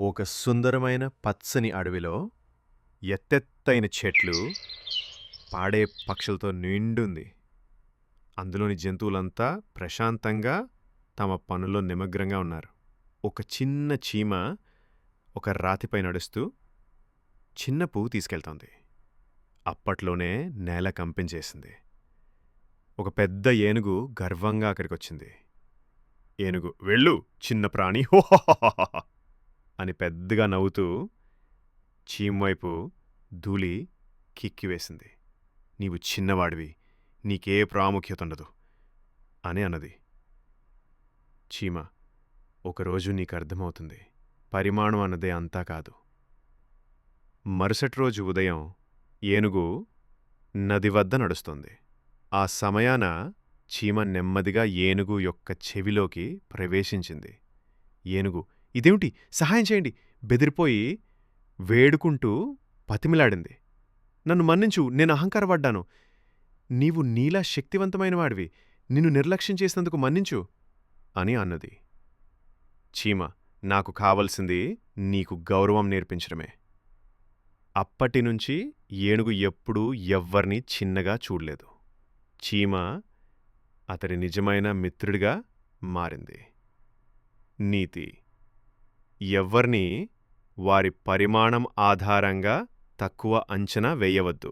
ఒక సుందరమైన పచ్చని అడవిలో ఎత్తెత్తైన చెట్లు పాడే పక్షులతో నిండుంది. అందులోని జంతువులంతా ప్రశాంతంగా తమ పనుల్లో నిమగ్నంగా ఉన్నారు. ఒక చిన్న చీమ ఒక రాతిపై నడుస్తూ చిన్న పువ్వు తీసుకెళ్తోంది. అప్పట్లోనే నేల కంపించేసింది. ఒక పెద్ద ఏనుగు గర్వంగా అక్కడికొచ్చింది. ఏనుగు వెళ్ళు చిన్న ప్రాణి. హోహోహోహోహో అని పెద్దగా నవ్వుతూ చీమ వైపు ధూళి కిక్కివేసింది నీవు చిన్నవాడివి నీకే ప్రాముఖ్యత ఉండదు అని అన్నది. చీమ ఒకరోజు నీకు అర్థమవుతుంది. పరిమాణం అన్నదే అంతా కాదు. మరుసటి రోజు ఉదయం ఏనుగు నది వద్ద నడుస్తుంది. ఆ సమయాన చీమ నెమ్మదిగా ఏనుగు యొక్క చెవిలోకి ప్రవేశించింది. ఏనుగు ఇదేమిటి? సహాయం చేయండి. బెదిరిపోయి వేడుకుంటూ పతిమిలాడింది నన్ను మన్నించు నేను అహంకారపడ్డాను. నీవు నీలా శక్తివంతమైన వాడివి నిన్ను నిర్లక్ష్యం చేసినందుకు మన్నించు అని అన్నది. చీమ నాకు కావలసింది నీకు గౌరవం నేర్పించడమే. అప్పటినుంచి ఏనుగు ఎప్పుడూ ఎవ్వర్నీ చిన్నగా చూడలేదు. చీమ అతడి నిజమైన మిత్రుడిగా మారింది. నీతి ఎవ్వర్నీ వారి పరిమాణం ఆధారంగా తక్కువ అంచనా వేయవద్దు.